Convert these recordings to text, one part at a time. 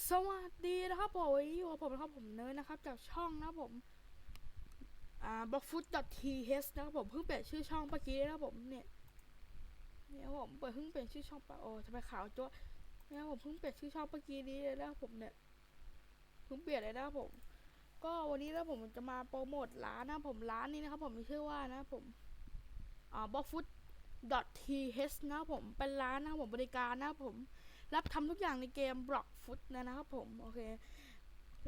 สวัสดีนะครับผมอยู่กับผมนะครับผมเนิร์นะครับ จากช่องนะครับผมอ่า b l o c k f o o t t h นะครับผมเพิ่งเปลี่ยนชื่อช่องเมื่อกี้นะครับผมเนี่ยเนี่ยผมเปิดเพิ่งเปลี่ยนชื่อช่องไปโอ้ทำไมขาวจ้วะเนี่ยผมเพิ่งเปลี่ยนชื่อช่องเมื่อกี้นี้เลยนะครับผมเนี่ยเพิ่งเปลี่ยนเลยนะครับผม ก็วันนี้นะผมจะมาโปรโมทร้านนะครับผมร้านนี้นะครับ ผมมีชื่อว่านะครับผมอ่า b l o c k f o o t th นะครับผมเป็นร้านนะครับผมบริการนะครับผม รับทำทุกอย่างในเกม Block Foot นะครับผม โอเค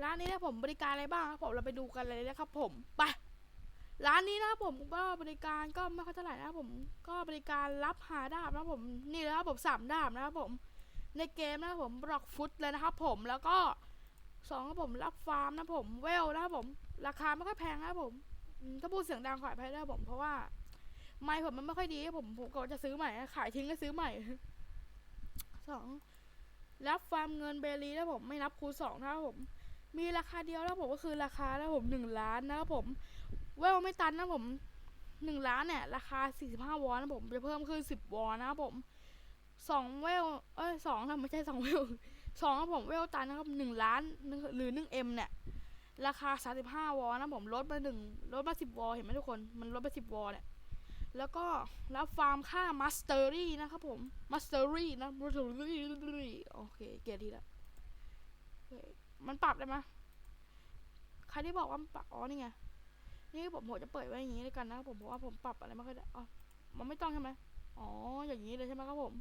ร้านนี้นะผมบริการอะไรบ้างครับผม เราไปดูกันเลยนะครับผม ไป ร้านนี้นะครับผมก็บริการก็ไม่ค่อยเท่าไหร่นะครับผม ก็บริการรับหาดาบนะครับผม นี่เลยครับผมสามดาบนะครับผม ในเกมนะครับผม Block Foot เลยนะครับผม แล้วก็สองครับผมรับฟาร์มนะผมเวลนะครับผม ราคาไม่ค่อยแพงนะครับผม ถ้าพูดเสียงดังขออภัยด้วยครับผมเพราะว่าไมค์ผมมันไม่ค่อยดีครับผมผมก็จะซื้อใหม่ขายทิ้งก็ซื้อใหม่สอง รับฟาร์มเงินเบลีนะผมไม่นับคูณสองนะครับผม มีราคาเดียวนะผมก็คือราคานะผมหนึ่งล้านนะครับผมเวลไม่ตันนะผมหนึ่งล้านเนี่ยราคาสี่สิบห้าวอนนะผมจะเพิ่มขึ้นสิบวอนนะครับผมสองเวลเอ้ยสองนะไม่ใช่สองเวลสองนะผมเวลตันนะครับหนึ่งล้านหรือหนึ่งเอ็มเนี่ยราคาสามสิบห้าวอนนะผมลดมาหนึ่งลดมาสิบวอเห็นไหมทุกคนมันลดไปสิบวอเนี่ย แล้วก็รับฟาร์มค่ามาสเตอรี่นะครับผมมาสเตอรี่นะมาสเตอรี่โอเคเกียร์ดีละมันปรับได้ไหมใครที่บอกว่ามันปรับอ๋อนี่ไงนี่ผมผมจะเปิดไว้อย่างนี้เลยกันนะครับผมเพราะว่าผมปรับอะไรไม่ค่อยได้อ๋อมันไม่ต้องใช่ไหมอ๋ออย่างนี้เลยใช่ไหมครับผม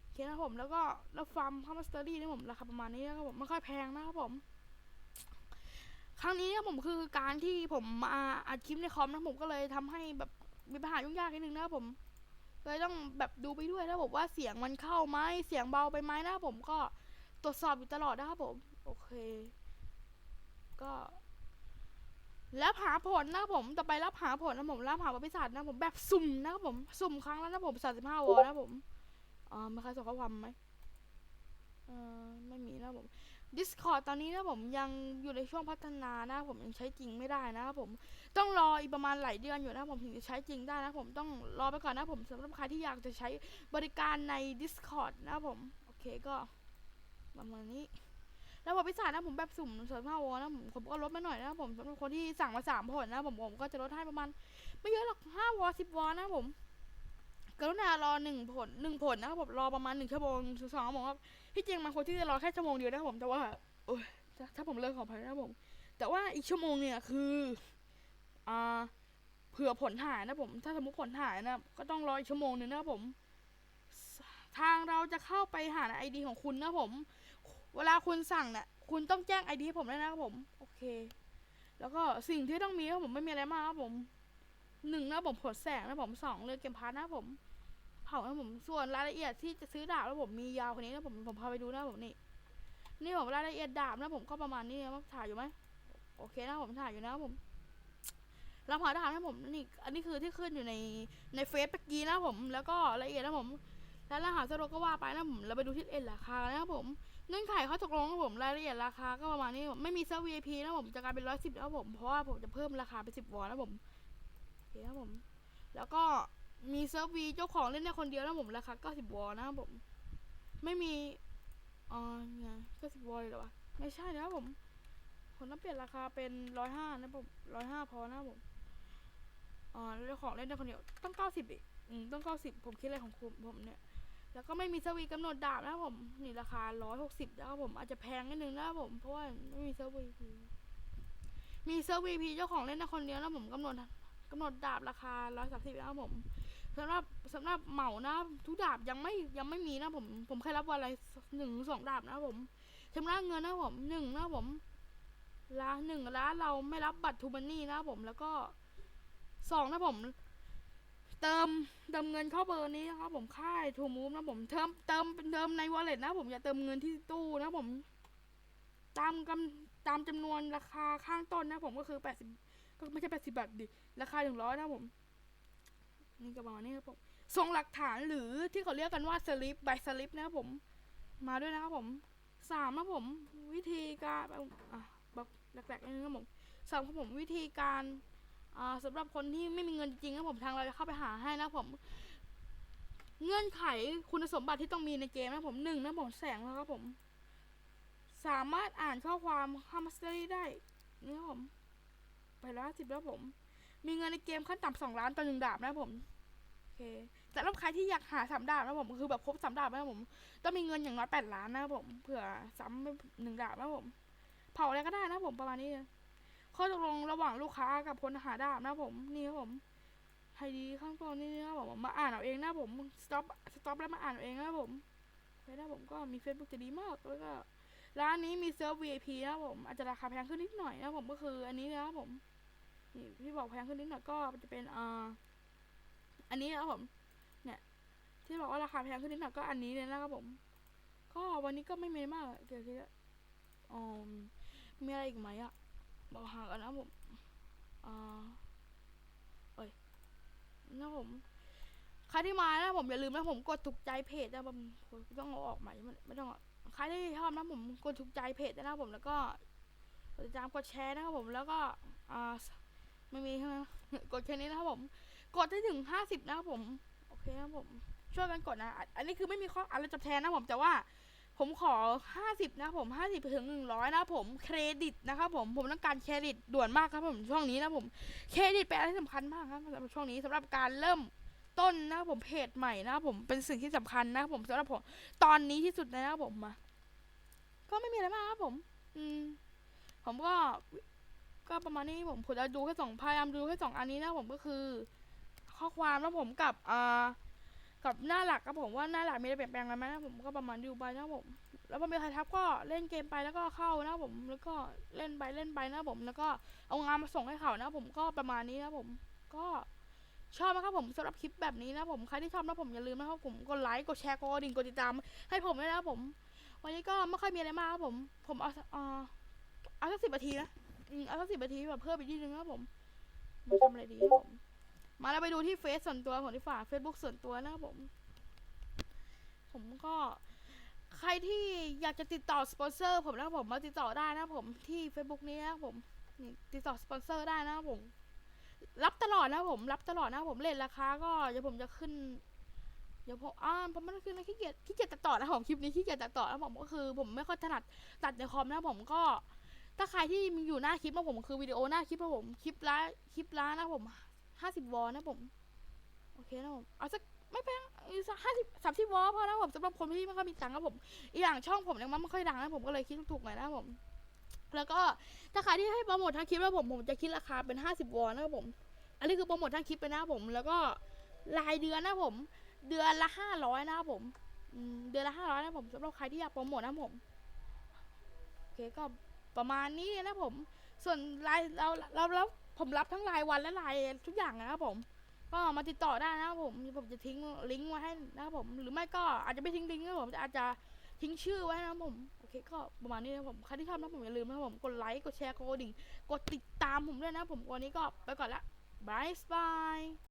โอเคนะผมแล้วก็แล้วฟาร์มค่ามาสเตอรี่นี่ผมราคาประมาณนี้นะครับผมไม่ค่อยแพงนะครับผมครั้งนี้เนี่ยผมคือการที่ผมมาอัดคลิปในคอมนะผมก็เลยทำให้แบบ มีปัญหายุ่งยากนิดนึงนะครับผมเลยต้องแบบดูไปด้วยนะผมว่าเสียงมันเข้าไหมเสียงเบาไปไหมนะผมก็ตรวจสอบอยู่ตลอดนะครับผม โอเค ก็ แล้วหาผลนะครับผมต่อไปรับหาผลนะผมรับหาบริษัทนะผมแบบสุ่มนะครับผมสุ่มครั้งแล้วนะผมสามสิบห้าวอลนะผมอ่าไม่ใครส่งข้อความไหมเออไม่มีนะผม Discord ตอนนี้นะผมยังอยู่ในช่วงพัฒนานะผมยังใช้จริงไม่ได้นะครับผมต้องรออีกประมาณหลายเดือนอยู่นะผมถึงจะใช้จริงได้นะผมต้องรอไปก่อนนะผมสำหรับใครที่อยากจะใช้บริการใน Discord นะผมโอเคก็ประมาณนี้แล้วบริษัทนะผมแบบสุ่มเสริมห้าวนะผมผมก็ลดมาหน่อยนะผมสำหรับคนที่สั่งมาสามผลนะผมผมก็จะลดให้ประมาณ ไม่เยอะหรอกห้าวอสิบวอนะผม กรุณารอหนึ่งผลหนึ่งผลนะครับผมรอประมาณหนึ่งชั่วโมงถึงสองชั่วโมงครับที่จริงบางคนที่จะรอแค่ชั่วโมงเดียวนะครับผมแต่ว่าโอ้ยถ้าถ้าผมเลิกขออภัยนะครับผม แต่ว่าอีกชั่วโมงเนี่ยคืออ่าเผื่อผลหายนะผม ถ้าสมมติผลหายนะก็ต้องรออีกชั่วโมงหนึงนะครับผม ทางเราจะเข้าไปหาไอดีของคุณนะผม เวลาคุณสั่งเนี่ยคุณต้องแจ้งไอดีให้ผมด้วยนะครับผม โอเค แล้วก็สิ่งที่ต้องมีครับผมไม่มีอะไรมากครับผม หนึ่งนะผมผลแสงนะผมสองเรือเกมพาร์ทนะผมเผานะผมส่วนรายละเอียดที่จะซื้อดาบแล้วผมมียาวคนนี้นะผมผมพาไปดูนะผมนี่นี่ผมรายละเอียดดาบนะผมก็ประมาณนี้นะถ่ายอยู่ไหมโอเคนะผมถ่ายอยู่นะผมเราผ่าดาบนะผมนี่อันนี้คือที่ขึ้นอยู่ในในเฟซเมื่อกี้นะผม แล้วก็รายละเอียดนะผม แล้วรหัสสะดวกก็ว่าไปนะผมเราไปดูที่เอ็นราคานะผมเงื่อนไขเขาตกลงนะผมรายละเอียดราคาก็ประมาณนี้ไม่มีเซอร์ VIP นะผมจะกลายเป็นร้อยสิบแล้วผมเพราะว่าผมจะเพิ่มราคาเป็นสิบวอนนะผม เคนะผม แล้วก็มีเซิร์ฟวีเจ้าของเล่นได้คนเดียวนะผมราคา90วอลนะครับผม ไม่มีอ๋อไง90วอลเลยหรอวะไม่ใช่นะครับผมผมต้องเปลี่ยนราคาเป็น105นะผม105พอนะผมอ๋อเจ้าของเล่นได้คนเดียวต้อง90อีกอืมต้อง90ผมคิดอะไรของผมผมเนี่ยแล้วก็ไม่มีเซิร์ฟวีกำหนดดาบนะครับผม นี่ราคา160นะครับผมอาจจะแพงนิดนึงนะครับผมเพราะว่าไม่มีเซิร์ฟวีมีเซิร์ฟวีพีเจ้าของเล่นได้คนเดียวนะผมกำหนด กำหนดดาบราคา130นะครับผมสำหรับสำหรับเหมานะ ทุกดาบยังไม่ยังไม่มีนะผม ผมแค่รับวันอะไรหนึ่งสองดาบนะครับผมชำระเงินนะครับผมหนึ่งนะครับผมร้านหนึ่งร้านเราไม่รับบัตรทูบันนี่นะครับผมแล้วก็สองนะผม เติมเติมเงินเข้าเบอร์นี้นะครับผมค่ายทูมูฟนะผมเติมเติมเติมในวอลเล็ตนะผมอย่าเติมเงินที่ตู้นะผม ตามกำตามจำนวนราคาข้างต้นนะผมก็คือแปดสิบ ก็ไม่ใช่แปดสิบบาทดิ ราคาหนึ่งร้อยนะผม นี่ก็ประมาณนี้ครับผมส่งหลักฐานหรือที่เขาเรียกกันว่าสลิปใบสลิปนะครับผม มาด้วยนะครับผมสามนะผม วิธีการอะแบบแหลกๆนิดนึงครับผมสามครับผมวิธีการอ่าสำหรับคนที่ไม่มีเงินจริงครับผมทางเราจะเข้าไปหาให้นะผม เงื่อนไขคุณสมบัติที่ต้องมีในเกมนะผมหนึ่งนะผมแสงนะครับผม สามารถอ่านข้อความข้ามมาสเตอรี่ได้นี่ครับผม ไปร้อยสิบแล้วผม มีเงินในเกมขั้นต่ำสองล้านต่อหนึ่งดาบนะผมโอเคแต่ถ้าใครที่อยากหาสามดาบนะผมคือแบบครบสามดาบนะผม ต้องมีเงินอย่างน้อยแปดล้านนะผมเผื่อซ้ำหนึ่งดาบนะผม เผาอะไรก็ได้นะผมประมาณนี้ข้อตกลงระหว่างลูกค้ากับคนหาดาบนะผมนี่ครับผมให้ดีข้างต้นนี่นะครับผมมาอ่านเอาเองนะผมสต็อปสต็อปแล้วมาอ่านเอาเองนะผมโอเคนะผมก็มี Facebook จะดีมากแล้วก็ ร้านนี้มีเซิร์ฟ VIP นะครับผมอาจจะราคาแพงขึ้นนิดหน่อยนะครับผมก็คือ อันนี้นะครับผมนี่ที่บอกแพงขึ้นนิดหน่อยก็จะเป็นอ่าอันนี้นะครับผม เนี่ย ที่บอกว่าราคาแพงขึ้นนิดหน่อยก็อันนี้เลยนะครับผม ก็วันนี้ก็ไม่มีมากเกี่ยวกับอ๋อมีอะไรอีกไหมอะบอกหากันนะผมอ่าเอ้ยนะผมใครที่มานะผมอย่าลืมนะผมกดถูกใจเพจนะผมไม่ต้องเอาออกใหม่ไม่ต้องอ ใครที่ชอบนะผมกดถูกใจเพจนะผมแล้วก็กดติดตามกดแชร์นะครับผมแล้วก็อ่าไม่มีใช่ไหมกดแค่นี้นะครับผม กดให้ถึงห้าสิบนะครับผม โอเคนะครับผม ช่วยกันกดนะ อันนี้คือไม่มีข้ออะไรจะแทนนะผม แต่ว่าผมขอ50นะผม50ถึง100นะผม เครดิตนะครับผม ผมต้องการเครดิตด่วนมากครับผม ช่วงนี้นะผม เครดิตเป็นอะไรสำคัญมากครับสำหรับช่วงนี้สำหรับการเริ่ม ต้นนะผมเพจใหม่นะผมเป็นสิ่งที่สำคัญนะผมสำหรับผม ตอนนี้ที่สุดเลยนะครับผมมาก็ไม่มีอะไรมากครับผม อืม ผมก็ก็ประมาณนี้ผมผมจะดูแค่สองพยายามดูแค่สองอันนี้นะผมก็คือ ข้อความแล้วผมกับอ่ากับหน้าหลักครับผมว่าหน้าหลักมีอะไรเปลี่ยนแปลงอะไรไหมนะผมก็ประมาณดูไปนะผม แล้วพอมีใครทักก็เล่นเกมไปแล้วก็เข้านะผม แล้วก็เล่นไปเล่นไปนะผม แล้วก็เอางานมาส่งให้เขานะผมก็ประมาณนี้นะผม ก็ ชอบนะครับผมสำหรับคลิปแบบนี้นะผมใครที่ชอบนะผมอย่าลืมนะครับผมกดไลค์กดแชร์กดดิ่งกดติดตาม ให้ผมด้วยนะครับผม วันนี้ก็ไม่ค่อยมีอะไรมากครับผม ผมเอาเอ่อเอาสักสิบนาทีนะเอาสักสิบนาทีแบบเพิ่มอีกนิดนึงนะครับผมมาทำอะไรดีครับผมมาแล้วไปดูที่เฟซส่วนตัวผมที่ฝากเฟซบุ๊กส่วนตัวนะครับผม ผมก็ใครที่อยากจะติดต่อสปอนเซอร์ ผมนะครับผมมาติดต่อได้นะครับผมที่ Facebook นี้นะครับผมติดต่อสปอนเซอร์ได้นะครับผม รับตลอดนะผมรับตลอดนะผมเลทราคาก็เดี๋ยวผมจะขึ้น เดี๋ยวผมอ่าผมไม่ได้ขึ้นนะขี้เกียจขี้เกียจตัดต่อนะผมคลิปนี้ขี้เกียจตัดต่อนะครับผมก็คือ ผมไม่ค่อยถนัดตัดในคอมนะผมก็ถ้าใครที่มีอยู่หน้าคลิปนะผมคือวิดีโอหน้าคลิปนะผมคลิปละคลิปละนะผมห้าสิบวอลนะผมโอเคนะผมเอาสักไม่แพงสักห้าสิบสามสิบวอลพอนะผมสำหรับคนที่ไม่ค่อยมีตังค์ครับผมอีกอย่างช่องผมเนี่ยมันไม่ค่อยดังนะผมก็เลยคิดถูกๆหน่อยนะผม แล้วก็ถ้าใครที่ให้โปรโมททั้งคลิปแล้วผมผมจะคิดราคาเป็นห้าสิบวอลนะครับผม อันนี้คือโปรโมททั้งคลิปไปนะครับผม แล้วก็รายเดือนนะผม เดือนละห้าร้อยนะครับผมเดือนละห้าร้อยนะผมสำหรับใครที่อยากโปรโมทนะผมโอเคก็ประมาณนี้นะผม ส่วนรายเราเราเราผมรับทั้งรายวันและรายทุกอย่างนะครับผม ก็มาติดต่อได้นะครับผมผมจะทิ้งลิงก์ไว้ให้นะครับผม หรือไม่ก็อาจจะไม่ทิ้งลิงก์นะผมอาจจะ ทิ้งชื่อไว้นะผม โอเคก็ประมาณนี้นะผม ใครที่ชอบนะผมอย่าลืมนะผม กดไลค์ กดแชร์ กดกระดิ่ง กดติดตามผมด้วยนะผม วันนี้ก็ไปก่อนละบายบาย